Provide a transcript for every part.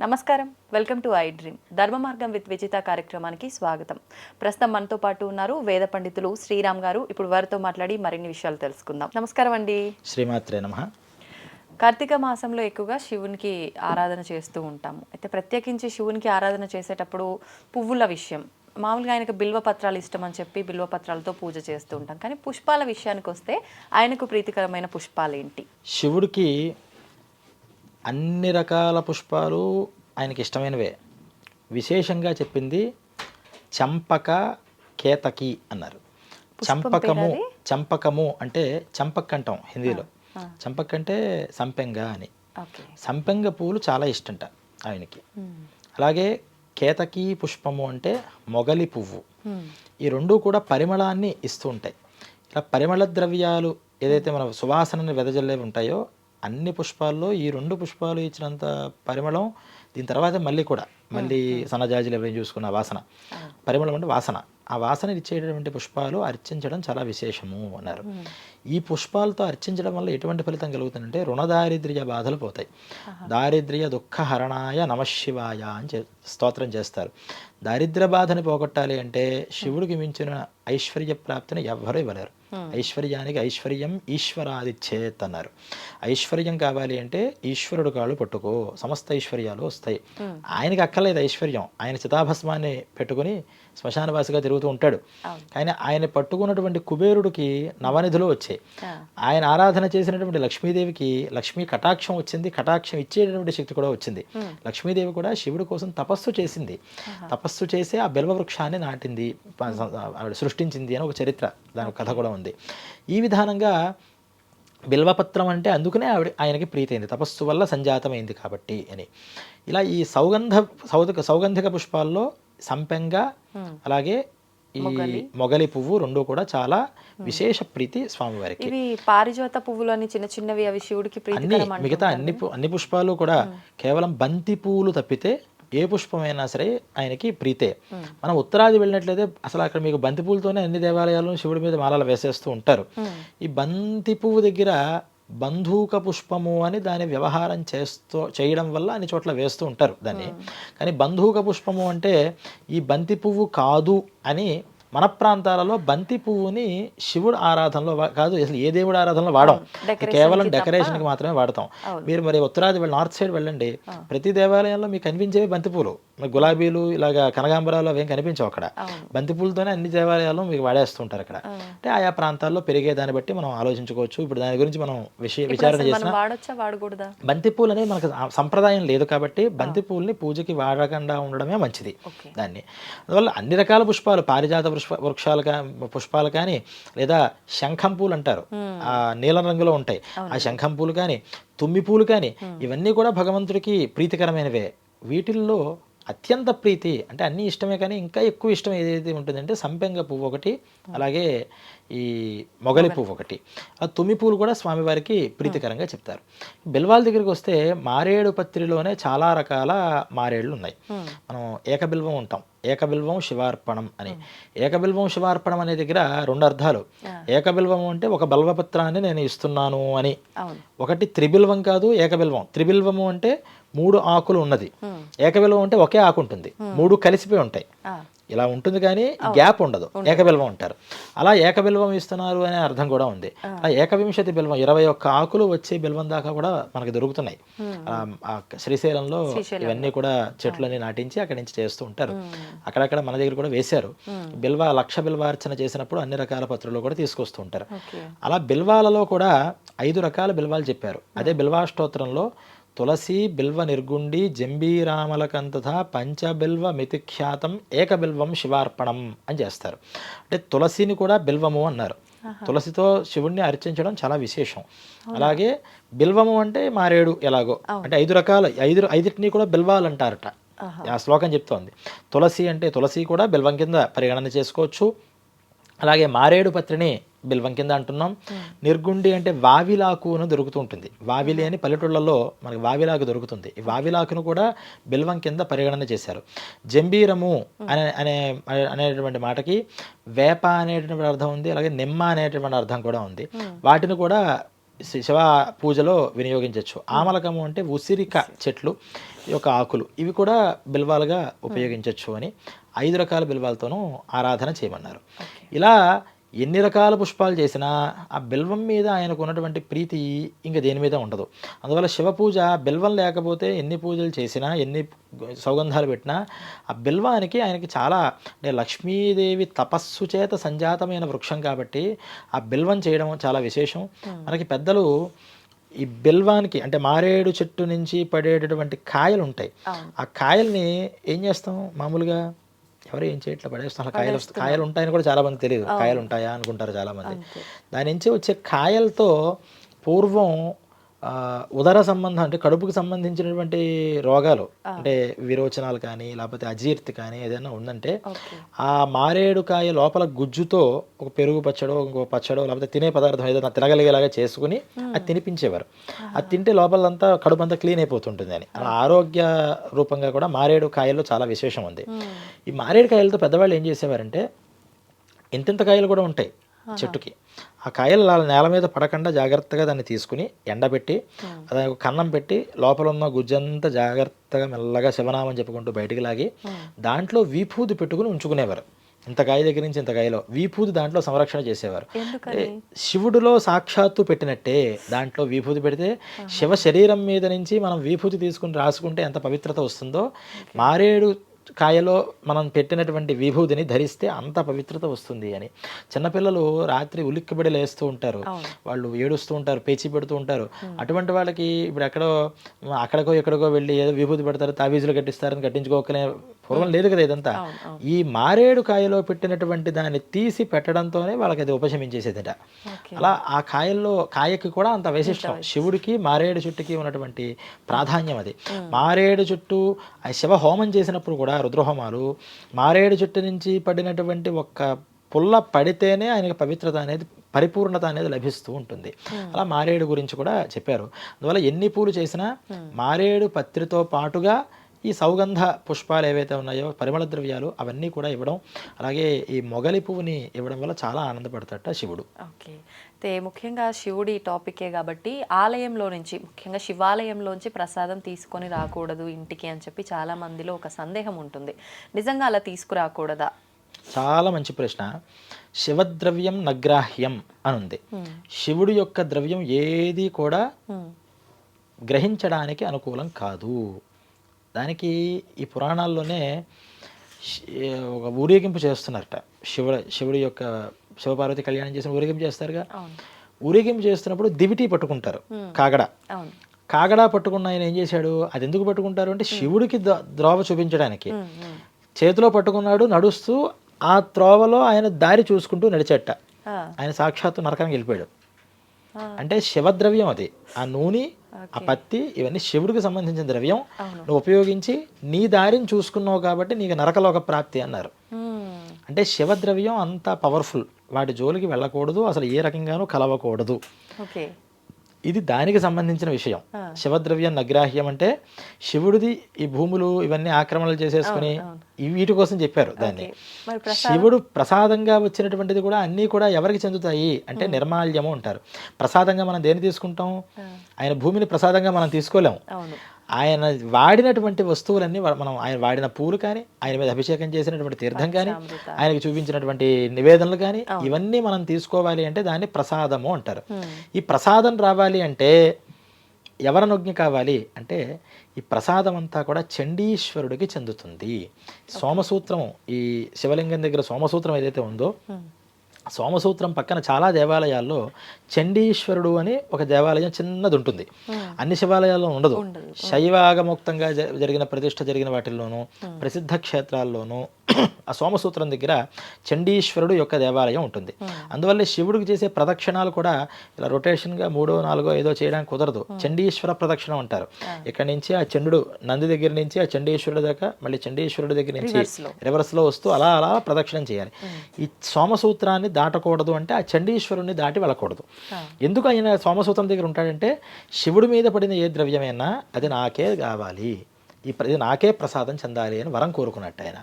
నమస్కారం. Welcome to iDream. ధర్మ మార్గం విత్ విజిత కార్యక్రమానికి స్వాగతం. ప్రస్తుతం మనతో పాటు ఉన్నారు వేద పండితులు శ్రీరామ్ గారు. ఇప్పుడు వారితో మాట్లాడి మరిన్ని విషయాలు తెలుసుకుందాం. నమస్కారం అండి. శ్రీమాత్రే నమ. కార్తీక మాసంలో ఎక్కువగా శివునికి ఆరాధన చేస్తూ ఉంటాము. అయితే ప్రత్యేకించి శివునికి ఆరాధన చేసేటప్పుడు పువ్వుల విషయం. మామూలుగా ఆయనకు బిల్వ పత్రాలు ఇష్టం అని చెప్పి బిల్వ పత్రాలతో పూజ చేస్తూ ఉంటాం. కానీ పుష్పాల విషయానికి వస్తే ఆయనకు ప్రీతికరమైన పుష్పాలు ఏంటి శివుడికి అన్ని రకాల పుష్పాలు ఆయనకి ఇష్టమైనవే విశేషంగా చెప్పింది చంపక కేతకి అన్నారు. చంపకము చంపకము అంటే చంపక్ అంటాం హిందీలో. చంపక్ అంటే సంపెంగ అని. సంపెంగ పువ్వులు చాలా ఇష్టంట ఆయనకి. అలాగే కేతకి పుష్పము అంటే మొగలి పువ్వు. ఈ రెండు కూడా పరిమళాన్ని ఇస్తూ ఉంటాయి. ఇలా పరిమళ ద్రవ్యాలు ఏదైతే మన సువాసనని వెదజల్లేవి ఉంటాయో అన్ని పుష్పాల్లో ఈ రెండు పుష్పాలు ఇచ్చినంత పరిమళం దీని తర్వాత మళ్ళీ కూడా మళ్ళీ సన్నజాజులు ఏమైనా చూసుకున్న వాసన. పరిమళం అంటే వాసన. ఆ వాసన ఇచ్చేటటువంటి పుష్పాలు అర్చించడం చాలా విశేషము అన్నారు. ఈ పుష్పాలతో అర్చించడం వల్ల ఎటువంటి ఫలితం కలుగుతుందంటే రుణదారిద్ర్య బాధలు పోతాయి. దారిద్ర్య దుఃఖ హరణాయ నమశివాయ అని స్తోత్రం చేస్తారు. దారిద్ర్య బాధని పోగొట్టాలి అంటే శివుడికి మించిన ఐశ్వర్య ప్రాప్తిని ఎవ్వరూ ఇవ్వలేరు. ఐశ్వర్యానికి ఐశ్వర్యం ఈశ్వరాదిచ్చేత్ అన్నారు. ఐశ్వర్యం కావాలి అంటే ఈశ్వరుడు కాళ్ళు పట్టుకో సమస్త ఐశ్వర్యాలు వస్తాయి. ఆయనకి అక్కర్లేదు ఐశ్వర్యం. ఆయన చితాభస్మాన్ని పెట్టుకుని శ్మశానవాసిగా తిరుగుతూ ఉంటాడు. కానీ ఆయన పట్టుకున్నటువంటి కుబేరుడికి నవనిధులు వచ్చాయి. ఆయన ఆరాధన చేసినటువంటి లక్ష్మీదేవికి లక్ష్మీ కటాక్షం వచ్చింది. కటాక్షం ఇచ్చేటటువంటి శక్తి కూడా వచ్చింది. లక్ష్మీదేవి కూడా శివుడి కోసం తపస్సు చేసింది. తపస్సు చేసి ఆ బిల్వ వృక్షాన్ని నాటింది. ఆవిడ సృష్టించింది అని ఒక చరిత్ర దాని కథ కూడా ఉంది. ఈ విధానంగా బిల్వపత్రం అంటే అందుకనే ఆవిడ ఆయనకి ప్రీతైంది. తపస్సు వల్ల సంజాతమైంది కాబట్టి అని. ఇలా ఈ సౌగంధ సౌగ సౌగంధిక పుష్పాల్లో సంపెంగ అలాగే ఈ మొగలి. పువ్వు రెండు కూడా చాలా విశేష ప్రీతి స్వామివారికి ఇవి పారిజాత పువ్వులు అని చిన్న చిన్నవి అవి శివుడికి అన్ని. మిగతా అన్ని అన్ని పుష్పాలు కూడా కేవలం బంతి పువ్వులు తప్పితే ఏ పుష్పమైనా సరే ఆయనకి ప్రీతే. మనం ఉత్తరాది వెళ్ళినట్లయితే అసలు అక్కడ మీకు బంతి పువ్వులతోనే అన్ని దేవాలయాలను శివుడి మీద మాలలు వేసేస్తూ ఉంటారు. ఈ బంతి పువ్వు దగ్గర బంధూక పుష్పము అని దాని వ్యవహారం చేస్తూ చేయడం వల్ల అన్ని చోట్ల వేస్తూ ఉంటారు దాన్ని. కానీ బంధూక పుష్పము అంటే ఈ బంతి పువ్వు కాదు అని మన ప్రాంతాలలో బంతి పువ్వుని శివుడు ఆరాధనలో కాదు అసలు ఏ దేవుడు ఆరాధనలో వాడం? కేవలం డెకరేషన్కి మాత్రమే వాడతాం. మీరు మరి ఉత్తరాది వెళ్ళి నార్త్ సైడ్ వెళ్ళండి. ప్రతి దేవాలయంలో మీకు కనిపించేవి బంతి పూలు. మరి గులాబీలు ఇలాగా కనకాంబరాలు అవేం కనిపించవు అక్కడ. బంతి పూలతోనే అన్ని దేవాలయాల్లో మీకు వాడేస్తుంటారు అక్కడ. అంటే ఆయా ప్రాంతాల్లో పెరిగే దాన్ని బట్టి మనం ఆలోచించుకోవచ్చు. ఇప్పుడు దాని గురించి మనం విషయ విచారణ చేసిన వాడొచ్చా వాడకూడదా? బంతి పూలు అనేది మనకు సంప్రదాయం లేదు కాబట్టి బంతి పూలని పూజకి వాడకుండా ఉండడమే మంచిది. దాన్ని. అందువల్ల అన్ని రకాల పుష్పాలు పారిజాత పుష్ప వృక్షాలు కా పుష్పాలు కానీ లేదా శంఖం పూలు అంటారు. ఆ నీలం రంగులో ఉంటాయి. ఆ శంఖం పూలు కానీ తుమ్మి పూలు కానీ ఇవన్నీ కూడా భగవంతుడికి ప్రీతికరమైనవే. వీటిల్లో అత్యంత ప్రీతి అంటే అన్నీ ఇష్టమే కానీ ఇంకా ఎక్కువ ఇష్టం ఏదైతే ఉంటుందంటే సంపెంగ పువ్వు ఒకటి అలాగే ఈ మొగలి పువ్వు ఒకటి. ఆ తుమ్మి పూలు కూడా స్వామివారికి ప్రీతికరంగా చెప్తారు. బిల్వాల దగ్గరికి వస్తే మారేడు పత్రిలోనే చాలా రకాల మారేళ్ళు ఉన్నాయి. మనం ఏకబిల్వం ఉంటాం. ఏకబిల్వం శివార్పణం అని. ఏకబిల్వం శివార్పణం అనే దగ్గర రెండు అర్థాలు. ఏకబిల్వం అంటే ఒక బల్వపత్రాన్ని నేను ఇస్తున్నాను అని. ఒకటి త్రిబిల్వం కాదు ఏకబిల్వం. త్రిబిల్వము అంటే మూడు ఆకులు ఉన్నది. ఏకబిల్వం అంటే ఒకే ఆకు ఉంటుంది. మూడు కలిసిపోయి ఉంటాయి. ఇలా ఉంటుంది కానీ గ్యాప్ ఉండదు. ఏకబిల్వం అంటారు. అలా ఏకబిల్వం ఇస్తున్నారు అనే అర్థం కూడా ఉంది. ఆ. ఏకవింశతి బిల్వం ఇరవై ఒక్క ఆకులు వచ్చే బిల్వం దాకా కూడా మనకి దొరుకుతున్నాయి. శ్రీశైలంలో ఇవన్నీ కూడా చెట్లని నాటించి అక్కడి నుంచి చేస్తూ ఉంటారు. అక్కడక్కడ మన దగ్గర కూడా వేశారు. బిల్వ లక్ష బిల్వార్చన చేసినప్పుడు అన్ని రకాల పత్రులు కూడా తీసుకొస్తూ ఉంటారు. అలా బిల్వాలలో కూడా ఐదు రకాల బిల్వాలు చెప్పారు. అదే బిల్వాష్టోత్రంలో తులసి బిల్వ నిర్గుండి జంబీరామలకంతథ పంచబిల్వ మితిఖ్యాతం ఏకబిల్వం శివార్పణం అని చేస్తారు. అంటే తులసిని కూడా బిల్వము అన్నారు. తులసితో శివుణ్ణి అర్చించడం చాలా విశేషం. అలాగే బిల్వము అంటే మారేడు ఎలాగో. అంటే ఐదు రకాల ఐదు ఐదుటిని కూడా బిల్వాలు అంటారట ఆ శ్లోకం చెప్తోంది. తులసి అంటే తులసి కూడా బిల్వం కింద పరిగణన చేసుకోవచ్చు. అలాగే మారేడు పత్రిని బిల్వం కింద అంటున్నాం. నిర్గుండి అంటే వావిలాకు అని దొరుకుతూ ఉంటుంది. వావిలి అని పల్లెటూళ్ళలో మనకి వావిలాకు దొరుకుతుంది. ఈ వావిలాకును కూడా బిల్వం కింద పరిగణన చేశారు. జంబీరము అనే అనే అనేటువంటి మాటకి వేప అనేటువంటి అర్థం ఉంది అలాగే నిమ్మ అనేటువంటి అర్థం కూడా ఉంది. వాటిని కూడా శి- శివ పూజలో వినియోగించవచ్చు. ఆమలకము అంటే ఉసిరిక చెట్లు ఈ యొక్క ఆకులు. ఇవి కూడా బిల్వాలుగా ఉపయోగించవచ్చు అని ఐదు రకాల బిల్వాలతోనూ ఆరాధన చేయమన్నారు. ఇలా ఎన్ని రకాల పుష్పాలు చేసినా ఆ బిల్వం మీద ఆయనకు ఉన్నటువంటి ప్రీతి ఇంకా దేని మీద ఉండదు. అందువల్ల శివ పూజ బిల్వం లేకపోతే ఎన్ని పూజలు చేసినా ఎన్ని సౌగంధాలు పెట్టినా ఆ బిల్వానికి ఆయనకి చాలా అంటే లక్ష్మీదేవి తపస్సు చేత సంజాతమైన వృక్షం కాబట్టి ఆ బిల్వం చేయడం చాలా విశేషం. మనకి పెద్దలు ఈ బిల్వానికి అంటే మారేడు చెట్టు నుంచి పడేటటువంటి కాయలు ఉంటాయి. ఆ కాయల్ని ఏం చేస్తాం? మామూలుగా ఎవరు ఏం చేయట్లా పడేస్తాం. అసలు కాయలు కాయలు ఉంటాయని కూడా చాలా మంది తెలియదు. కాయలు ఉంటాయా అనుకుంటారు చాలా మంది. దాని నుంచి వచ్చే కాయలతో పూర్వం ఉదర సంబంధం అంటే కడుపుకి సంబంధించినటువంటి రోగాలు అంటే విరోచనాలు కానీ లేకపోతే అజీర్తి కానీ ఏదైనా ఉందంటే ఆ మారేడు కాయ లోపల గుజ్జుతో ఒక పెరుగు పచ్చడో ఇంకో పచ్చడో లేకపోతే తినే పదార్థం ఏదైనా తినగలిగేలాగా చేసుకుని అది తినిపించేవారు. అది తింటే లోపలంతా కడుపు అంతా క్లీన్ అయిపోతుంటుంది అని. ఆరోగ్య రూపంగా కూడా మారేడు కాయల్లో చాలా విశేషం ఉంది. ఈ మారేడు కాయలతో పెద్దవాళ్ళు ఏం చేసేవారంటే ఇంతింత కాయలు కూడా ఉంటాయి చెట్టుకి. ఆ కాయలు అలా నేల మీద పడకుండా జాగ్రత్తగా దాన్ని తీసుకుని ఎండబెట్టి దానికి కన్నం పెట్టి లోపల ఉన్న గుజ్జంతా జాగ్రత్తగా మెల్లగా శివనామం చెప్పుకుంటూ బయటికి లాగి దాంట్లో వీపూది పెట్టుకుని ఉంచుకునేవారు. ఇంత కాయ దగ్గర నుంచి ఇంత కాయలో వీపూది దాంట్లో సంరక్షణ చేసేవారు. శివుడిలో సాక్షాత్తు పెట్టినట్టే దాంట్లో విభూతి పెడితే శివ శరీరం మీద నుంచి మనం విభూతి తీసుకుని రాసుకుంటే ఎంత పవిత్రత వస్తుందో మారేడు కాయలో మనం పెట్టినటువంటి విభూతిని ధరిస్తే అంత పవిత్రత వస్తుంది అని. చిన్నపిల్లలు రాత్రి ఉలిక్కిబడి లేస్తూ ఉంటారు. వాళ్ళు ఏడుస్తూ ఉంటారు పేచి పెడుతూ ఉంటారు. అటువంటి వాళ్ళకి ఇప్పుడు ఎక్కడో అక్కడికో ఎక్కడికో వెళ్ళి ఏదో విభూతి పెడతారు తావీజులు కట్టిస్తారని కట్టించుకోకనే పూర్వం లేదు కదా ఇదంతా. ఈ మారేడు కాయలో పెట్టినటువంటి దాన్ని తీసి పెట్టడంతోనే వాళ్ళకి అది ఉపశమించేసేదిట. అలా ఆ కాయల్లో కాయకి కూడా అంత వైశిష్టం. శివుడికి మారేడు చెట్టుకి ఉన్నటువంటి ప్రాధాన్యం అది. మారేడు చెట్టు ఆ శివ హోమం చేసినప్పుడు కూడా రుద్రహోమాలు మారేడు చెట్టు నుంచి పడినటువంటి ఒక్క పుల్ల పడితేనే ఆయనకి పవిత్రత అనేది పరిపూర్ణత అనేది లభిస్తూ ఉంటుంది. అలా మారేడు గురించి కూడా చెప్పారు. అందువల్ల ఎన్ని పూలు చేసినా మారేడు పత్రితో పాటుగా ఈ సౌగంధ పుష్పాలు ఏవైతే ఉన్నాయో పరిమళ ద్రవ్యాలు అవన్నీ కూడా ఇవ్వడం అలాగే ఈ మొగలి పువ్వుని ఇవ్వడం వల్ల చాలా ఆనందపడతాట శివుడు. ఓకే. అయితే ముఖ్యంగా శివుడి టాపికే కాబట్టి ఆలయంలో నుంచి ముఖ్యంగా శివాలయంలోంచి ప్రసాదం తీసుకొని రాకూడదు ఇంటికి అని చెప్పి చాలా మందిలో ఒక సందేహం ఉంటుంది. నిజంగా అలా తీసుకురాకూడదా? చాలా మంచి ప్రశ్న. శివద్రవ్యం నగ్రాహ్యం అని ఉంది శివుడి యొక్క ద్రవ్యం ఏది కూడా. గ్రహించడానికి అనుకూలం కాదు. దానికి ఈ పురాణాల్లోనే ఒక ఊరేగింపు చేస్తున్నారట. శివుడు శివుడి యొక్క శివపార్వతి కళ్యాణం చేసిన ఊరేగింపు చేస్తారుగా? ఊరేగింపు చేస్తున్నప్పుడు దివిటి పట్టుకుంటారు కాగడ. కాగడా పట్టుకున్న ఆయన ఏం చేశాడు? అది ఎందుకు పట్టుకుంటారు అంటే శివుడికి ద్రోవ చూపించడానికి. చేతిలో పట్టుకున్నాడు నడుస్తూ ఆ త్రోవలో ఆయన దారి చూసుకుంటూ నడిచేట. ఆయన సాక్షాత్తు నరకానికి వెళ్ళిపోయాడు. అంటే శివద్రవ్యం అది. ఆ నూనె ఆ పత్తి ఇవన్నీ శివుడికి సంబంధించిన ద్రవ్యం. నువ్వు ఉపయోగించి నీ దారిని చూసుకున్నావు కాబట్టి నీకు నరకలోక ప్రాప్తి అన్నారు. హ్మ్. అంటే శివద్రవ్యం అంత పవర్ఫుల్ వాటి జోలికి వెళ్ళకూడదు అసలు ఏ రకంగానూ కలవకూడదు. ఇది దానికి సంబంధించిన విషయం. శివద్రవ్యం నగ్రాహ్యం అంటే శివుడిది ఈ భూములు ఇవన్నీ ఆక్రమణలు చేసేసుకుని వీటి కోసం చెప్పారు దాన్ని. శివుడు ప్రసాదంగా వచ్చినటువంటిది కూడా అన్నీ కూడా ఎవరికి చెందుతాయి అంటే నిర్మాల్యము అంటారు. ప్రసాదంగా మనం దేన్ని తీసుకుంటాం? ఆయన భూమిని ప్రసాదంగా మనం తీసుకోలేము. ఆయన వాడినటువంటి వస్తువులన్నీ మనం ఆయన వాడిన పూలు కానీ ఆయన మీద అభిషేకం చేసినటువంటి తీర్థం కానీ. ఆయనకి చూపించినటువంటి నివేదనలు కానీ ఇవన్నీ మనం తీసుకోవాలి అంటే దాన్ని ప్రసాదము అంటారు. ఈ ప్రసాదం రావాలి అంటే ఎవరనుజ్ఞ కావాలి అంటే ఈ ప్రసాదం అంతా కూడా చండీశ్వరుడికి చెందుతుంది. సోమసూత్రం ఈ శివలింగం దగ్గర సోమసూత్రం ఏదైతే ఉందో సోమసూత్రం పక్కన చాలా దేవాలయాల్లో చండీశ్వరుడు అని ఒక దేవాలయం చిన్నది ఉంటుంది అన్ని శివాలయాల్లో ఉండదు. శైవాగముక్తంగా జరిగిన ప్రతిష్ఠ జరిగిన వాటిల్లోనూ ప్రసిద్ధ క్షేత్రాల్లోనూ ఆ సోమసూత్రం దగ్గర చండీశ్వరుడు యొక్క దేవాలయం ఉంటుంది. అందువల్ల శివుడికి చేసే ప్రదక్షిణాలు కూడా ఇలా రొటేషన్గా మూడో నాలుగో ఏదో చేయడానికి కుదరదు. చండీశ్వర ప్రదక్షిణం అంటారు. ఇక్కడ నుంచి ఆ చండుడు నంది దగ్గర నుంచి ఆ చండీశ్వరుడు దాకా మళ్ళీ చండీశ్వరుడి దగ్గర నుంచి. రివర్స్లో వస్తూ అలా అలా ప్రదక్షిణం చేయాలి. ఈ సోమసూత్రాన్ని దాటకూడదు అంటే ఆ చండీశ్వరుని దాటి వెళ్ళకూడదు. ఎందుకు ఆయన సోమసూత్రం దగ్గర ఉంటాడంటే శివుడి మీద పడిన ఏ ద్రవ్యమైనా అది నాకే కావాలి. ఈ ఇది నాకే ప్రసాదం చెందాలి అని వరం కోరుకున్నట్టు ఆయన.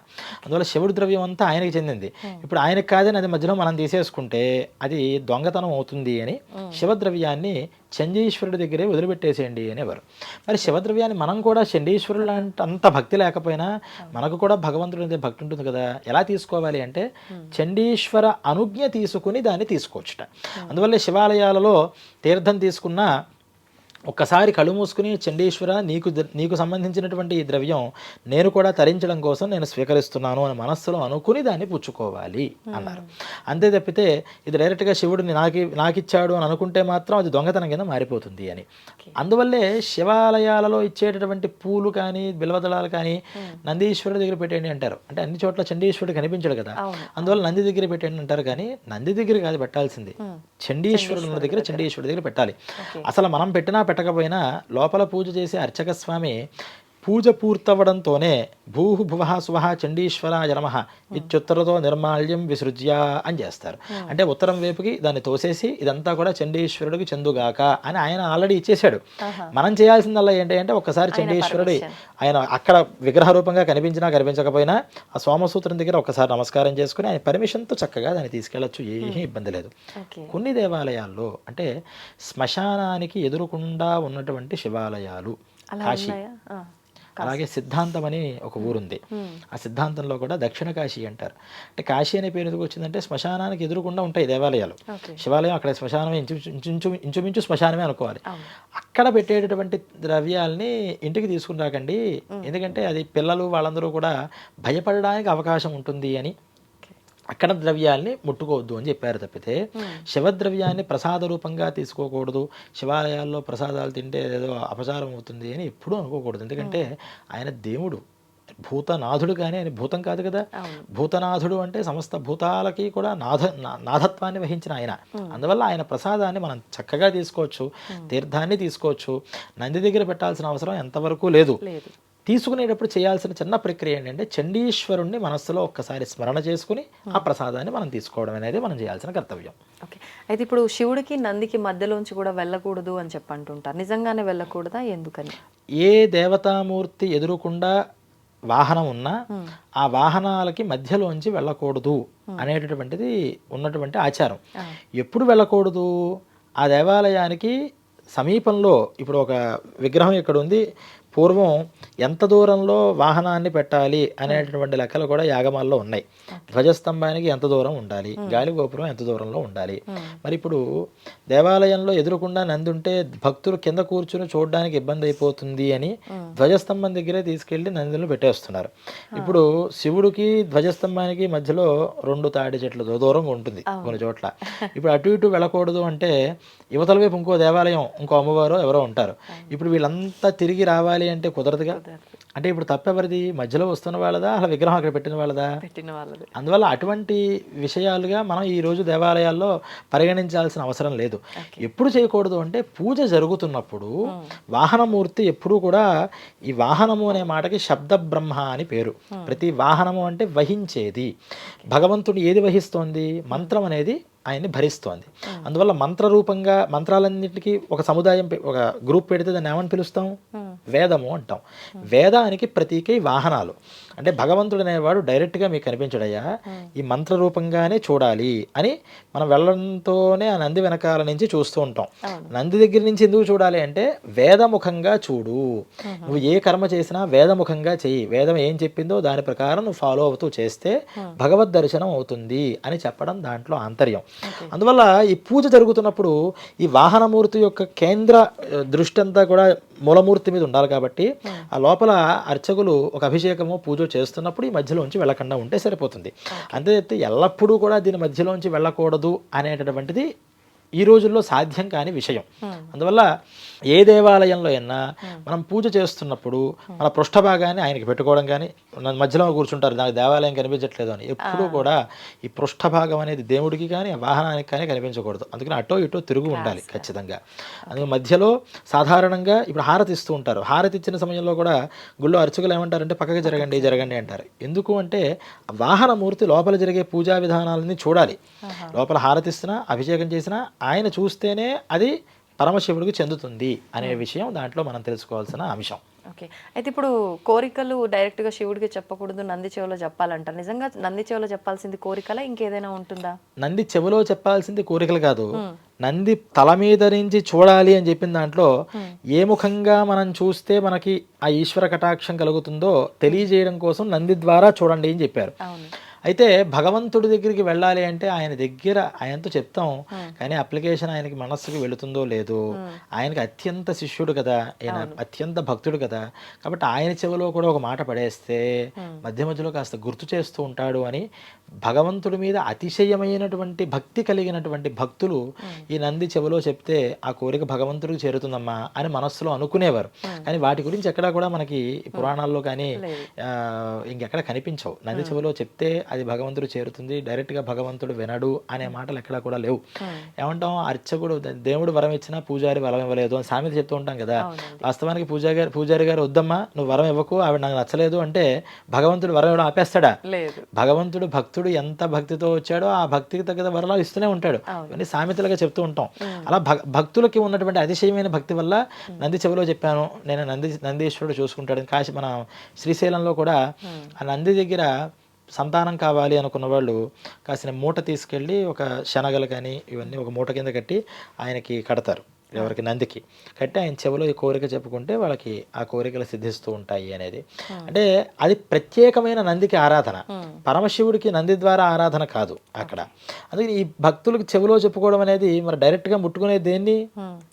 అందువల్ల శివుడి ద్రవ్యం అంతా ఆయనకి చెందింది. ఇప్పుడు ఆయనకి కాదని అది మధ్యలో మనం తీసేసుకుంటే అది దొంగతనం అవుతుంది అని శివద్రవ్యాన్ని చండీశ్వరుడి దగ్గరే వదిలిపెట్టేసేయండి అనేవారు. మరి శివద్రవ్యాన్ని మనం కూడా చండీశ్వరుడు అంటే అంత భక్తి లేకపోయినా మనకు కూడా భగవంతుడి మీద భక్తి ఉంటుంది కదా ఎలా తీసుకోవాలి అంటే చండీశ్వర అనుజ్ఞ తీసుకుని దాన్ని తీసుకోవచ్చుట. అందువల్ల శివాలయాలలో తీర్థం తీసుకున్నా ఒక్కసారి కళ్ళు మూసుకుని చండీశ్వర నీకు నీకు సంబంధించినటువంటి ఈ ద్రవ్యం నేను కూడా తరించడం కోసం నేను స్వీకరిస్తున్నాను అని మనస్సులో అనుకుని దాన్ని పుచ్చుకోవాలి అన్నారు. అంతే తప్పితే ఇది డైరెక్ట్గా శివుడిని నాకు నాకిచ్చాడు అని అనుకుంటే మాత్రం అది దొంగతనం కింద మారిపోతుంది అని. అందువల్లే శివాలయాలలో ఇచ్చేటటువంటి పూలు కానీ బిల్వదళాలు కానీ నందీశ్వరుడి దగ్గర పెట్టండి అంటారు. అంటే అన్ని చోట్ల చండీశ్వరుడు కనిపించడు కదా. అందువల్ల నంది దగ్గర పెట్టండి అంటారు కానీ నంది దగ్గర కాదు పెట్టాల్సింది. చండీశ్వరుడు దగ్గర చండీశ్వరుడి దగ్గర పెట్టాలి. అసలు మనం పెట్టినా కట్టకపోయినా లోపల పూజ చేసే అర్చక స్వామి పూజ పూర్తవడంతోనే భూహు భువః స్వహ చండీశ్వర జనమ ఇత్యుత్తరతో నిర్మాల్యం విసృజ్య అని చేస్తారు. అంటే ఉత్తరం వైపుకి దాన్ని తోసేసి ఇదంతా కూడా చండీశ్వరుడికి చెందుగాక అని ఆయన ఆల్రెడీ ఇచ్చేశాడు. మనం చేయాల్సిందల్లా ఏంటి అంటే ఒక్కసారి చండీశ్వరుడి ఆయన అక్కడ విగ్రహ రూపంగా కనిపించినా కనిపించకపోయినా ఆ సోమసూత్రం దగ్గర ఒకసారి నమస్కారం చేసుకుని ఆయన పర్మిషన్తో చక్కగా దాన్ని తీసుకెళ్ళొచ్చు. ఏమీ ఇబ్బంది లేదు. కొన్ని దేవాలయాల్లో అంటే శ్మశానానికి ఎదురుకుండా ఉన్నటువంటి శివాలయాలు కాశీ. అలాగే సిద్ధాంతం అని ఒక ఊరుంది. ఆ సిద్ధాంతంలో కూడా దక్షిణ కాశీ అంటారు. అంటే కాశీ అనే పేరు ఎందుకు వచ్చిందంటే శ్మశానానికి ఎదురుకుండా ఉంటాయి దేవాలయాలు. శివాలయం అక్కడ శ్మశానమే ఇంచు ఇంచు ఇంచుమించు శ్మశానమే అనుకోవాలి. అక్కడ పెట్టేటటువంటి ద్రవ్యాల్ని ఇంటికి తీసుకుని రాకండి. ఎందుకంటే అది పిల్లలు వాళ్ళందరూ కూడా భయపడడానికి అవకాశం ఉంటుంది అని అక్కడ ద్రవ్యాల్ని ముట్టుకోవద్దు అని చెప్పారు తప్పితే శివద్రవ్యాన్ని ప్రసాద రూపంగా తీసుకోకూడదు. శివాలయాల్లో ప్రసాదాలు తింటే ఏదో అపచారం అవుతుంది అని ఎప్పుడూ అనుకోకూడదు. ఎందుకంటే ఆయన దేవుడు. భూతనాథుడు కానీ ఆయన భూతం కాదు కదా. భూతనాథుడు అంటే సమస్త భూతాలకి కూడా నాథ నాథత్వాన్ని వహించిన ఆయన. అందువల్ల ఆయన ప్రసాదాన్ని మనం చక్కగా తీసుకోవచ్చు తీర్థాన్ని తీసుకోవచ్చు. నంది దగ్గర పెట్టాల్సిన అవసరం ఎంతవరకు లేదు. తీసుకునేటప్పుడు చేయాల్సిన చిన్న ప్రక్రియ ఏంటంటే చండీశ్వరుణ్ణి మనస్సులో ఒక్కసారి స్మరణ చేసుకుని ఆ ప్రసాదాన్ని మనం తీసుకోవడం అనేది మనం చేయాల్సిన కర్తవ్యం. ఓకే. అయితే ఇప్పుడు శివుడికి నందికి మధ్యలోంచి కూడా వెళ్ళకూడదు అని చెప్పి అంటుంటారు. నిజంగానే వెళ్ళకూడదా? ఎందుకని? ఏ దేవతామూర్తి ఎదురుకుండా వాహనం ఉన్నా ఆ వాహనాలకి మధ్యలోంచి వెళ్ళకూడదు అనేటటువంటిది ఉన్నటువంటి ఆచారం. ఎప్పుడు వెళ్ళకూడదు? ఆ దేవాలయానికి సమీపంలో ఇప్పుడు ఒక విగ్రహం ఇక్కడ ఉంది పూర్వం ఎంత దూరంలో వాహనాన్ని పెట్టాలి అనేటటువంటి లెక్కలు కూడా యాగమాల్లో ఉన్నాయి. ధ్వజస్తంభానికి ఎంత దూరం ఉండాలి? గాలి గోపురం ఎంత దూరంలో ఉండాలి? మరి ఇప్పుడు దేవాలయంలో ఎదురుకుండా నంది ఉంటే భక్తులు కింద కూర్చుని చూడడానికి ఇబ్బంది అయిపోతుంది అని ధ్వజస్తంభం దగ్గరే తీసుకెళ్ళి నందులను పెట్టేస్తున్నారు. ఇప్పుడు శివుడికి ధ్వజస్తంభానికి మధ్యలో రెండు తాడి చెట్లు దూరంగా ఉంటుంది కొన్ని చోట్ల. ఇప్పుడు అటు ఇటు వెళ్ళకూడదు అంటే యువతల వైపు ఇంకో దేవాలయం ఇంకో అమ్మవారు ఎవరో ఉంటారు. ఇప్పుడు వీళ్ళంతా తిరిగి రావాలి అంటే కుదరదుగా? అంటే ఇప్పుడు తప్పెవరిది? మధ్యలో వస్తున్న వాళ్ళదా? అసలు విగ్రహం అక్కడ పెట్టిన వాళ్ళదా? పెట్టిన వాళ్ళది. అందువల్ల అటువంటి విషయాలుగా మనం ఈ రోజు దేవాలయాల్లో పరిగణించాల్సిన అవసరం లేదు. ఎప్పుడు చేయకూడదు అంటే పూజ జరుగుతున్నప్పుడు వాహనమూర్తి ఎప్పుడూ కూడా ఈ వాహనము అనే మాటకి శబ్ద బ్రహ్మ అని పేరు. ప్రతి వాహనము అంటే వహించేది. భగవంతుడు ఏది వహిస్తోంది? మంత్రం అనేది ఆయన్ని భరిస్తోంది. అందువల్ల మంత్రరూపంగా మంత్రాలన్నింటికి ఒక సముదాయం ఒక గ్రూప్ పెడితే దాన్ని ఏమని పిలుస్తాం? వేదము అంటాం. వేదానికి ప్రతీక వాహనాలు. అంటే భగవంతుడు అనేవాడు డైరెక్ట్గా మీకు కనిపించడయ్యా. ఈ మంత్ర రూపంగానే చూడాలి అని మనం వెళ్ళడంతోనే ఆ నంది వెనకాల నుంచి చూస్తూ ఉంటాం. నంది దగ్గర నుంచి ఎందుకు చూడాలి అంటే వేదముఖంగా చూడు. నువ్వు ఏ కర్మ చేసినా వేదముఖంగా చెయ్యి. వేదం ఏం చెప్పిందో దాని ప్రకారం నువ్వు ఫాలో అవుతూ చేస్తే భగవద్ దర్శనం అవుతుంది అని చెప్పడం దాంట్లో ఆంతర్యం. అందువల్ల ఈ పూజ జరుగుతున్నప్పుడు ఈ వాహనమూర్తి యొక్క కేంద్ర దృష్టి అంతా కూడా మూలమూర్తి మీద ఉండాలి కాబట్టి ఆ. లోపల అర్చకులు ఒక అభిషేకము పూజ చేస్తున్నప్పుడు ఈ మధ్యలోంచి వెళ్ళకుండా ఉంటే సరిపోతుంది. అంతే ఎల్లప్పుడూ కూడా దీని మధ్యలోంచి వెళ్ళకూడదు అనేటటువంటిది ఈ రోజుల్లో సాధ్యం కాని విషయం. అందువల్ల ఏ దేవాలయంలో అయినా మనం పూజ చేస్తున్నప్పుడు మన పృష్ఠ భాగాన్ని ఆయనకి పెట్టుకోవడం కానీ మధ్యలో కూర్చుంటారు నాకు దేవాలయం కనిపించట్లేదు అని. ఎప్పుడూ కూడా ఈ పృష్ఠ భాగం అనేది దేవుడికి కానీ వాహనానికి కానీ కనిపించకూడదు. అందుకని అటో ఇటో తిరుగు ఉండాలి ఖచ్చితంగా. అందుకే మధ్యలో సాధారణంగా ఇప్పుడు హారతి ఇస్తూ ఉంటారు. హారతి ఇచ్చిన సమయంలో కూడా గుళ్ళో అర్చకులు ఏమంటారంటే పక్కకి జరగండి జరగండి అంటారు. ఎందుకు అంటే వాహనమూర్తి లోపల జరిగే పూజా విధానాలని చూడాలి. లోపల హారతిస్తున్నా అభిషేకం చేసినా ఆయన చూస్తేనే అది పరమశివుడికి చెందుతుంది అనే విషయం దాంట్లో మనం తెలుసుకోవాల్సిన అంశం. ఓకే. అయితే ఇప్పుడు కోరికలు డైరెక్ట్గా శివుడికి చెప్పకూడదు నంది చెవిలో చెప్పాలంటారు. నిజంగా నంది చెవిలో చెప్పాల్సింది కోరికలా? ఇంకేదైనా ఉంటుందా? నంది చెవిలో చెప్పాల్సింది కోరికలు కాదు. నంది తల మీద నుంచి చూడాలి అని చెప్పిన దాంట్లో ఏ ముఖంగా మనం చూస్తే మనకి ఆ ఈశ్వర కటాక్షం కలుగుతుందో తెలియజేయడం కోసం నంది ద్వారా చూడండి అని చెప్పారు. అవును. అయితే భగవంతుడి దగ్గరికి వెళ్ళాలి అంటే ఆయన దగ్గర ఆయనతో చెప్తాం కానీ అప్లికేషన్ ఆయనకి మనస్సుకి వెళుతుందో లేదో ఆయనకి అత్యంత శిష్యుడు కదా ఆయన అత్యంత భక్తుడు కదా కాబట్టి ఆయన చెవిలో కూడా ఒక మాట పడేస్తే మధ్య మధ్యలో కాస్త గుర్తు చేస్తూ ఉంటాడు అని భగవంతుడి మీద అతిశయమైనటువంటి భక్తి కలిగినటువంటి భక్తులు ఈ నంది చెవిలో చెప్తే ఆ కోరిక భగవంతుడికి చేరుతుందమ్మా అని మనస్సులో అనుకునేవారు. కానీ వాటి గురించి ఎక్కడా కూడా మనకి ఈ పురాణాల్లో కానీ ఇంకెక్కడ కనిపించవు. నంది చెవిలో చెప్తే అది భగవంతుడు చేరుతుంది డైరెక్ట్గా భగవంతుడు వినడు అనే మాటలు ఎక్కడా కూడా లేవు. ఏమంటాం? అర్చకుడు దేవుడు వరం ఇచ్చినా పూజారి వరం ఇవ్వలేదు అని సామెత చెప్తూ ఉంటాం కదా. వాస్తవానికి పూజారి గారు పూజారి గారు వద్దమ్మా నువ్వు వరం ఇవ్వకు ఆవిడ నాకు నచ్చలేదు అంటే భగవంతుడు వరం ఇవ్వడం ఆపేస్తాడా? లేదు. భగవంతుడు భక్తుడు ఎంత భక్తితో వచ్చాడో ఆ భక్తికి తగ్గ వరలాలు ఇస్తూనే ఉంటాడు. ఇవన్నీ సామెతలుగా చెప్తూ ఉంటాం. అలా భక్ భక్తులకి ఉన్నటువంటి అతిశయమైన భక్తి వల్ల నంది చెవిలో చెప్పాను నేను నంది నందీశ్వరుడు చూసుకుంటాడు. కాశీ మన శ్రీశైలంలో కూడా ఆ నంది దగ్గర సంతానం కావాలి అనుకున్న వాళ్ళు కాసిన మూట తీసుకెళ్ళి ఒక శనగలు కానీ ఇవన్నీ ఒక మూట కింద కట్టి ఆయనకి కడతారు. ఎవరికి? నందికి. కట్టి ఆయన చెవిలో ఈ కోరిక చెప్పుకుంటే వాళ్ళకి ఆ కోరికలు సిద్ధిస్తూ ఉంటాయి అనేది. అంటే అది ప్రత్యేకమైన నందికి ఆరాధన. పరమశివుడికి నంది ద్వారా ఆరాధన కాదు అక్కడ. అందుకని ఈ భక్తులకు చెవిలో చెప్పుకోవడం అనేది మరి డైరెక్ట్గా ముట్టుకునే దేన్ని?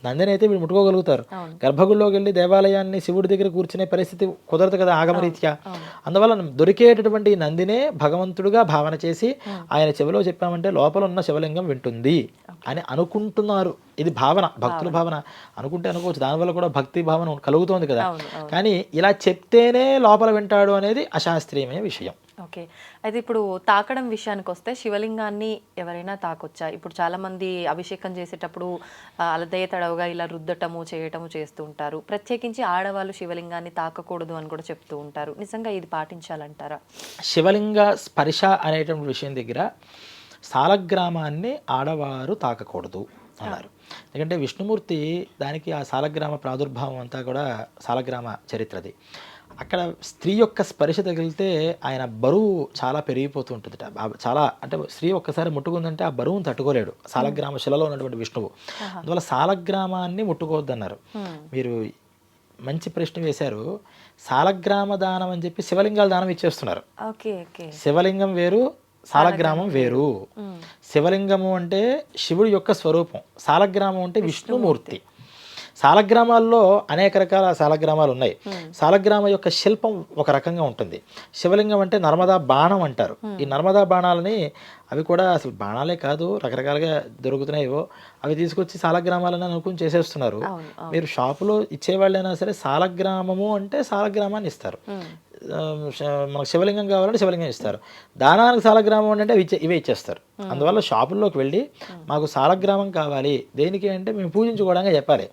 నందిని అయితే వీళ్ళు ముట్టుకోగలుగుతారు. గర్భగుడిలోకి వెళ్ళి దేవాలయాన్ని శివుడి దగ్గర కూర్చునే పరిస్థితి కుదరదు కదా ఆగమరీత్యా అందువల్ల దొరికేటటువంటి నందినే భగవంతుడుగా భావన చేసి ఆయన చెవిలో చెప్పామంటే లోపల ఉన్న శివలింగం వింటుంది. అని అనుకుంటున్నారు. ఇది భావన భక్తుల భావన. అనుకుంటే అనుకోవచ్చు. దానివల్ల కూడా భక్తి భావన కలుగుతోంది కదా. కానీ ఇలా చెప్తేనే లోపల వింటాడు అనేది అశాస్త్రీయమైన విషయం. ఓకే. అయితే ఇప్పుడు తాకడం విషయానికి వస్తే శివలింగాన్ని ఎవరైనా తాకొచ్చా? ఇప్పుడు చాలా మంది అభిషేకం చేసేటప్పుడు ఆ, అలదయ తడవుగా ఇలా రుద్దటము చేయటము చేస్తూ ఉంటారు. ప్రత్యేకించి ఆడవాళ్ళు శివలింగాన్ని తాకకూడదు అని కూడా చెప్తూ ఉంటారు. నిజంగా ఇది పాటించాలంటారా? శివలింగ స్పర్శ అనేటువంటి విషయం దగ్గర సాలగ్రామాన్ని ఆడవారు తాకకూడదు అన్నారు. ఎందుకంటే విష్ణుమూర్తి దానికి ఆ సాలగ్రామ ప్రాదుర్భావం అంతా కూడా సాలగ్రామ చరిత్రది. అక్కడ స్త్రీ యొక్క స్పర్శ తగిలితే ఆయన బరువు చాలా పెరిగిపోతూ ఉంటుందిట. చాలా అంటే స్త్రీ ఒక్కసారి ముట్టుకుందంటే ఆ బరువును తట్టుకోలేడు. సాలగ్రామ శిలలో ఉన్నటువంటి విష్ణువు. అందువల్ల సాలగ్రామాన్ని ముట్టుకోవద్దన్నారు. మీరు మంచి ప్రశ్న వేశారు. సాలగ్రామ దానం అని చెప్పి శివలింగాల దానం ఇచ్చేస్తున్నారు. శివలింగం వేరు సాలగ్రామం వేరు. శివలింగము అంటే శివుడి యొక్క స్వరూపం. సాలగ్రామం అంటే విష్ణుమూర్తి. సాలగ్రామాల్లో అనేక రకాల సాలగ్రామాలు ఉన్నాయి. సాలగ్రామ యొక్క శిల్పం ఒక రకంగా ఉంటుంది. శివలింగం అంటే నర్మదా బాణం అంటారు. ఈ నర్మదా బాణాలని అవి కూడా అసలు బాణాలే కాదు రకరకాలుగా దొరుకుతున్నాయివో అవి తీసుకొచ్చి సాలగ్రామాలని అనుకుని చేసేస్తున్నారు. మీరు షాపులో ఇచ్చేవాళ్ళైనా సరే సాలగ్రామము అంటే సాలగ్రామాన్ని ఇస్తారు. మనకు శివలింగం కావాలంటే శివలింగం ఇస్తారు. దానానికి సాలగ్రామం అంటే అవి ఇచ్చే ఇవే ఇచ్చేస్తారు. అందువల్ల షాపుల్లోకి వెళ్ళి మాకు సాలగ్రామం కావాలి. దేనికి అంటే మేము పూజించుకోవడానికి చెప్పాలి.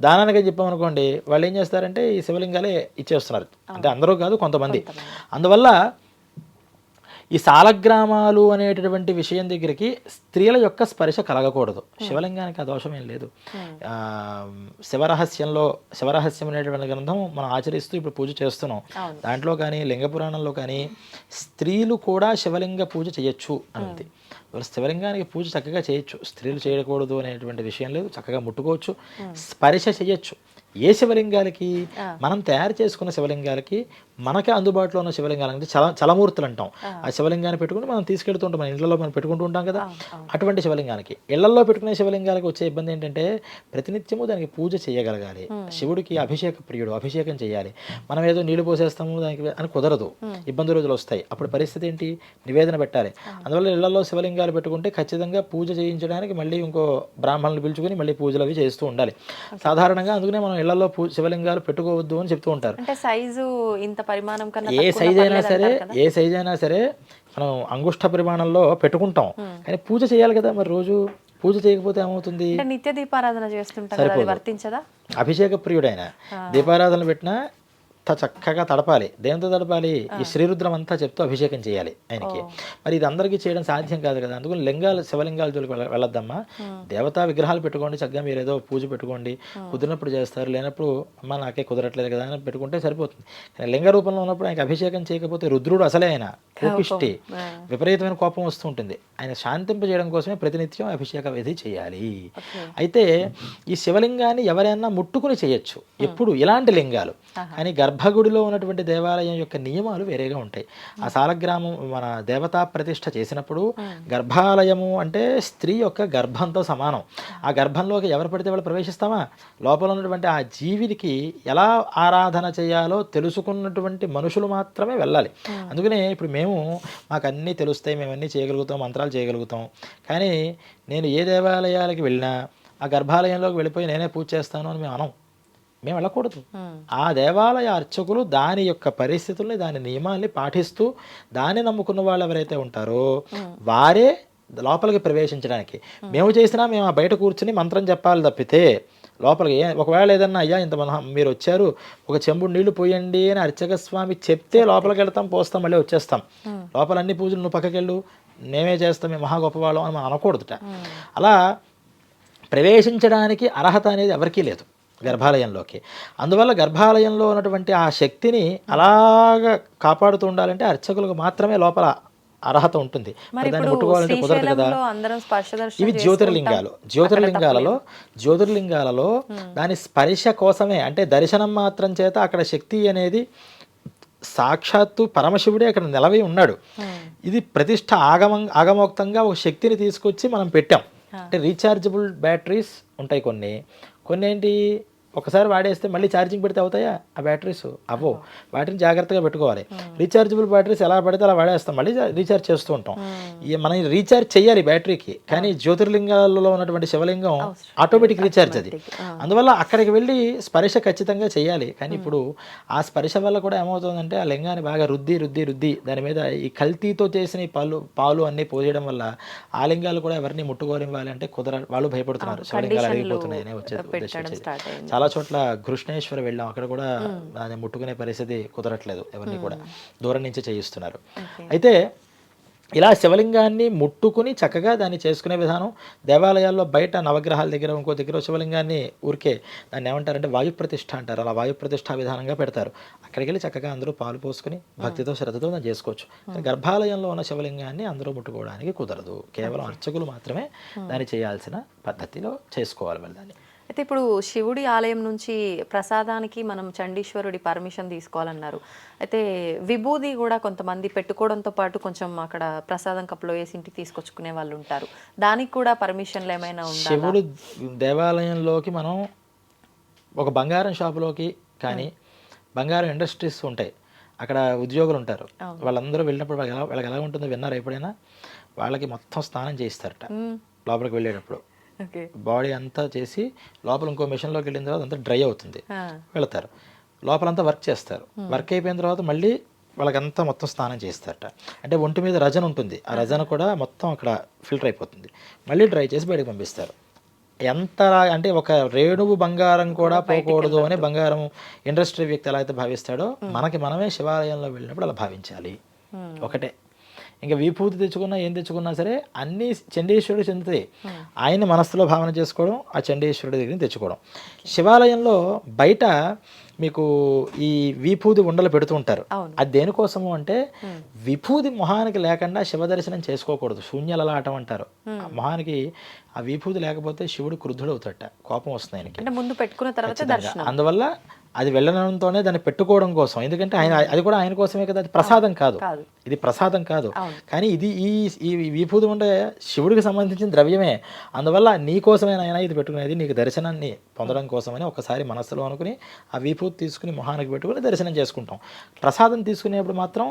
దానానికి చెప్పామనుకోండి వాళ్ళు ఏం చేస్తారంటే ఈ శివలింగాలే ఇచ్చేస్తున్నారు. అంటే అందరూ కాదు కొంతమంది. అందువల్ల ఈ సాలగ్రామాలు అనేటటువంటి విషయం దగ్గరికి స్త్రీల యొక్క స్పర్శ కలగకూడదు. శివలింగానికి ఆ దోషం ఏం లేదు. ఆ, శివరహస్యంలో శివరహస్యం అనేటువంటి గ్రంథం మనం ఆచరిస్తూ ఇప్పుడు పూజ చేస్తున్నాం. దాంట్లో కానీ లింగ పురాణంలో కానీ స్త్రీలు కూడా శివలింగ పూజ చేయొచ్చు అన్నది ఎవరు శివలింగానికి పూజ చక్కగా చేయొచ్చు. స్త్రీలు చేయకూడదు అనేటువంటి విషయం లేదు. చక్కగా ముట్టుకోవచ్చు. స్పర్శ చేయొచ్చు. ఏ శివలింగాలకి? మనం తయారు చేసుకున్న శివలింగాలకి మనకే అందుబాటులో ఉన్న శివలింగాలు అంటే చల చలమూర్తులు అంటాం. ఆ. శివలింగాన్ని పెట్టుకుని మనం తీసుకెళ్తుంటాం మన ఇళ్ళలో మనం పెట్టుకుంటూ ఉంటాం కదా. అటువంటి శివలింగానికి ఇళ్ళలో పెట్టుకునే శివలింగాలకు వచ్చే ఇబ్బంది ఏంటంటే ప్రతినిత్యము దానికి పూజ చేయగలగాలి. శివుడికి అభిషేక ప్రియుడు అభిషేకం చేయాలి. మనం ఏదో నీళ్ళు పోసేస్తాము దానికి అని కుదరదు. ఇబ్బంది రోజులు వస్తాయి. అప్పుడు పరిస్థితి ఏంటి? నివేదన పెట్టాలి. అందువల్ల ఇళ్ళలో శివలింగాలు పెట్టుకుంటే ఖచ్చితంగా పూజ చేయించడానికి మళ్ళీ ఇంకో బ్రాహ్మణులు పిలుచుకుని మళ్ళీ పూజలు అవి చేస్తూ ఉండాలి. సాధారణంగా అందుకనే మనం ఇళ్ళలో శివలింగాలు పెట్టుకోవద్దు అని చెప్తూ ఉంటారు. అంటే సైజు ఇంత పరిమాణం కన్నా ఏ సైజ్ అయినా సరే ఏ సైజ్ అయినా సరే మనం అంగుష్ట పరిమాణంలో పెట్టుకుంటాం. కానీ పూజ చేయాలి కదా మరి రోజు? పూజ చేయకపోతే ఏమవుతుంది? నిత్య దీపారాధన చేస్తుంటాం కదా అది వర్తించదా? అభిషేక ప్రియుడైన దీపారాధనలు పెట్టినా అంత చక్కగా తడపాలి. దేంతో తడపాలి? ఈ శ్రీరుద్రం అంతా చెప్తూ అభిషేకం చేయాలి ఆయనకి. మరి ఇది అందరికీ చేయడం సాధ్యం కాదు కదా. అందుకని లింగాలు శివలింగాల జోలికి వెళ్ళ- వెళ్ళొద్దమ్మా. దేవతా విగ్రహాలు పెట్టుకోండి చక్కగా మీరు ఏదో పూజ పెట్టుకోండి. కుదిరినప్పుడు చేస్తారు లేనప్పుడు అమ్మ నాకే కుదరట్లేదు కదా అని పెట్టుకుంటే సరిపోతుంది. కానీ లింగ రూపంలో ఉన్నప్పుడు ఆయనకి అభిషేకం చేయకపోతే రుద్రుడు అసలే ఆయన. కోపిష్టి. విపరీతమైన కోపం వస్తూ ఉంటుంది. ఆయన శాంతింపజేయడం కోసమే ప్రతినిత్యం అభిషేక విధి చేయాలి. అయితే ఈ శివలింగాన్ని ఎవరైనా ముట్టుకుని చేయొచ్చు. ఎప్పుడు ఇలాంటి లింగాలు. కానీ గర్భగుడిలో ఉన్నటువంటి దేవాలయం యొక్క నియమాలు వేరేగా ఉంటాయి. ఆ సాలగ్రామం మన దేవతా ప్రతిష్ఠ చేసినప్పుడు గర్భాలయము అంటే స్త్రీ యొక్క గర్భంతో సమానం. ఆ గర్భంలోకి ఎవరు పడితే వాళ్ళు ప్రవేశిస్తామా? లోపల ఉన్నటువంటి ఆ జీవికి ఎలా ఆరాధన చేయాలో తెలుసుకున్నటువంటి మనుషులు మాత్రమే వెళ్ళాలి. అందుకనే ఇప్పుడు మేము మాకు అన్నీ తెలుస్తాయి మేము అన్నీ చేయగలుగుతాం మంత్రాలు చేయగలుగుతాం. కానీ నేను ఏ దేవాలయాలకి వెళ్ళినా ఆ గర్భాలయంలోకి వెళ్ళిపోయి నేనే పూజ చేస్తాను అని మేము అనం మేము వెళ్ళకూడదు. ఆ. దేవాలయ అర్చకులు దాని యొక్క పరిస్థితుల్ని దాని నియమాల్ని పాటిస్తూ దాన్ని నమ్ముకున్న వాళ్ళు ఎవరైతే ఉంటారో వారే లోపలికి ప్రవేశించడానికి. మేము చేసినా మేము ఆ బయట కూర్చుని మంత్రం చెప్పాలి తప్పితే లోపలికి ఏ ఒకవేళ ఏదన్నా అయ్యా ఇంత మన మీరు వచ్చారు ఒక చెంబు నీళ్ళు పోయండి అని అర్చక స్వామి చెప్తే లోపలికి వెళ్తాం పోస్తాం మళ్ళీ వచ్చేస్తాం. లోపల అన్ని పూజలు నువ్వు పక్కకి వెళ్ళు మేమే చేస్తాం మేము మహా గొప్పవాళ్ళం అని మనం అనకూడదుట. అలా ప్రవేశించడానికి అర్హత అనేది ఎవరికీ లేదు. గర్భాలయంలోకి. అందువల్ల గర్భాలయంలో ఉన్నటువంటి ఆ శక్తిని అలాగా కాపాడుతూ ఉండాలంటే అర్చకులకు మాత్రమే లోపల అర్హత ఉంటుంది. దాన్ని ముట్టుకోవాలంటే కుదరదు కదా. ఇవి జ్యోతిర్లింగాలు. జ్యోతిర్లింగాలలో జ్యోతిర్లింగాలలో దాని స్పర్శ కోసమే అంటే దర్శనం మాత్రం చేత అక్కడ శక్తి అనేది సాక్షాత్తు పరమశివుడే అక్కడ నిలవై ఉన్నాడు. ఇది ప్రతిష్ట ఆగమం ఆగమోక్తంగా ఒక శక్తిని తీసుకొచ్చి మనం పెట్టాం. అంటే రీఛార్జబుల్ బ్యాటరీస్ ఉంటాయి కొన్ని. కొన్ని ఏంటి ఒకసారి వాడేస్తే మళ్ళీ ఛార్జింగ్ పెడితే అవుతాయా? ఆ బ్యాటరీస్ అవో. వాటిని జాగ్రత్తగా పెట్టుకోవాలి. రీఛార్జబుల్ బ్యాటరీస్ ఎలా పడితే అలా వాడేస్తాం. మళ్ళీ రీఛార్జ్ చేస్తూ ఉంటాం. ఈ మనం రీఛార్జ్ చేయాలి బ్యాటరీకి. కానీ జ్యోతిర్లింగాలలో ఉన్నటువంటి శివలింగం ఆటోమేటిక్ రీఛార్జ్ అది. అందువల్ల అక్కడికి వెళ్ళి స్పర్శ ఖచ్చితంగా చేయాలి కానీ ఇప్పుడు ఆ స్పర్శ వల్ల కూడా ఏమవుతుందంటే ఆ లింగాన్ని బాగా రుద్ది రుద్ది రుద్ది దాని మీద ఈ కల్తీతో చేసిన పాలు పాలు అన్నీ పోయడం వల్ల ఆ లింగాలు కూడా ఎవరిని ముట్టుకోనివ్వాలి అంటే కుదర వాళ్ళు భయపడుతున్నారు. శివలింగాలు అడిగిపోతున్నాయని వచ్చే ఉద్దేశం చాలా చోట్ల కృష్ణేశ్వర వెళ్ళాం. అక్కడ కూడా దాన్ని ముట్టుకునే పరిస్థితి కుదరట్లేదు ఎవరిని కూడా. దూరం నుంచి చేయిస్తున్నారు. అయితే ఇలా శివలింగాన్ని ముట్టుకుని చక్కగా దాన్ని చేసుకునే విధానం దేవాలయాల్లో బయట నవగ్రహాల దగ్గర ఇంకో దగ్గర శివలింగాన్ని ఊరికే దాన్ని ఏమంటారంటే వాయు ప్రతిష్ఠ అంటారు. అలా వాయు ప్రతిష్ఠ విధానంగా పెడతారు. అక్కడికి వెళ్ళి చక్కగా అందరూ పాలు పోసుకుని భక్తితో శ్రద్ధతో దాన్ని చేసుకోవచ్చు. గర్భాలయంలో ఉన్న శివలింగాన్ని అందరూ ముట్టుకోవడానికి కుదరదు. కేవలం అర్చకులు మాత్రమే దాన్ని చేయాల్సిన పద్ధతిలో చేసుకోవాలి దాన్ని. అయితే ఇప్పుడు శివుడి ఆలయం నుంచి ప్రసాదానికి మనం చండీశ్వరుడి పర్మిషన్ తీసుకోవాలన్నారు. అయితే విభూది కూడా కొంతమంది పెట్టుకోవడంతో పాటు కొంచెం అక్కడ ప్రసాదం కప్పులో వేసి ఇంటికి తీసుకొచ్చుకునే వాళ్ళు ఉంటారు. దానికి కూడా పర్మిషన్లు ఏమైనా ఉండాలా? శివుడు దేవాలయంలోకి మనం ఒక బంగారం షాపులోకి కానీ బంగారం ఇండస్ట్రీస్ ఉంటాయి. అక్కడ ఉద్యోగులు ఉంటారు. వాళ్ళందరూ వెళ్ళినప్పుడు వాళ్ళకి ఎలా వాళ్ళకి ఎలా ఉంటుందో విన్నారు ఎప్పుడైనా? వాళ్ళకి మొత్తం స్నానం చేయిస్తారట. లోపలికి వెళ్ళేటప్పుడు. బాడీ అంతా చేసి లోపల ఇంకో మిషన్లోకి వెళ్ళిన తర్వాత అంతా డ్రై అవుతుంది. వెళతారు. లోపలంతా వర్క్ చేస్తారు. వర్క్ అయిపోయిన తర్వాత మళ్ళీ వాళ్ళకంతా మొత్తం స్నానం చేస్తారట. అంటే ఒంటి మీద రజన ఉంటుంది. ఆ రజన కూడా మొత్తం అక్కడ ఫిల్టర్ అయిపోతుంది. మళ్ళీ డ్రై చేసి బయటకు పంపిస్తారు. ఎంత అంటే ఒక రేణువు బంగారం కూడా పోకూడదు అని బంగారం ఇండస్ట్రీ వ్యక్తి ఎలా అయితే భావిస్తాడో మనకి మనమే శివాలయంలో వెళ్ళినప్పుడు అలా భావించాలి. ఒకటే. ఇంకా విభూతి తెచ్చుకున్నా ఏం తెచ్చుకున్నా సరే అన్నీ చండీశ్వరుడు చెందుతాయి. ఆయన మనస్సులో భావన చేసుకోవడం ఆ చండీశ్వరుడి దగ్గర తెచ్చుకోవడం. శివాలయంలో బయట మీకు ఈ విభూది ఉండలు పెడుతూ ఉంటారు. అది దేనికోసము అంటే విభూది మొహానికి లేకుండా శివ దర్శనం చేసుకోకూడదు శూన్యలలాటం అంటారు. ఆ మొహానికి ఆ విభూది లేకపోతే శివుడు క్రుద్ధుడవుతాట కోపం వస్తుంది ఆయనకి. అంటే ముందు పెట్టుకున్న తర్వాత దర్శనం. అందువల్ల అది వెళ్ళడంతోనే దాన్ని పెట్టుకోవడం కోసం. ఎందుకంటే ఆయన అది కూడా ఆయన కోసమే కదా అది ప్రసాదం కాదు. ఇది ప్రసాదం కాదు. కానీ ఇది ఈ ఈ విభూతి ఉండే శివుడికి సంబంధించిన ద్రవ్యమే. అందువల్ల నీ కోసమే నాయన ఇది పెట్టుకునేది నీకు దర్శనాన్ని పొందడం కోసమని ఒకసారి మనస్సులో అనుకుని ఆ విభూతి తీసుకుని మొహానికి పెట్టుకుని దర్శనం చేసుకుంటాం. ప్రసాదం తీసుకునేప్పుడు మాత్రం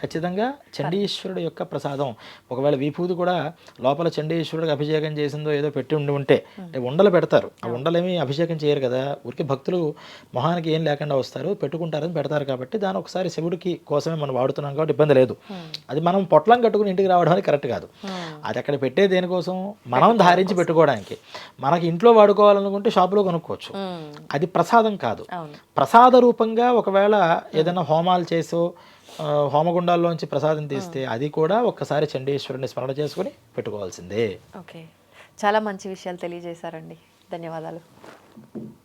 ఖచ్చితంగా చండీశ్వరుడు యొక్క ప్రసాదం. ఒకవేళ విభూతి కూడా లోపల చండీశ్వరుడికి అభిషేకం చేసిందో ఏదో పెట్టి ఉండి ఉంటే అంటే ఉండలు పెడతారు. ఆ ఉండలేమి అభిషేకం చేయరు కదా. ఊరికి భక్తులు మొహానికి ఏం లేకుండా వస్తారు పెట్టుకుంటారని పెడతారు కాబట్టి దాని ఒకసారి శివుడికి కోసమే మనం వాడుతున్నాం కాబట్టి ఇబ్బంది లేదు. అది మనం పొట్లం కట్టుకుని ఇంటికి రావడం అనేది కరెక్ట్ కాదు. అది అక్కడ పెట్టే దేనికోసం? మనం ధారించి పెట్టుకోవడానికి. మనకి ఇంట్లో వాడుకోవాలనుకుంటే షాపులో కొనుక్కోవచ్చు. ఉమ్, అది ప్రసాదం కాదు. ప్రసాద రూపంగా ఒకవేళ ఏదైనా హోమాలు చేసో హోమగుండాల్లోంచి ప్రసాదం తీస్తే అది కూడా ఒక్కసారి చండీశ్వరుని స్మరణ చేసుకుని పెట్టుకోవాల్సిందే. ఓకే. చాలా మంచి విషయాలు తెలియజేశారండి. ధన్యవాదాలు.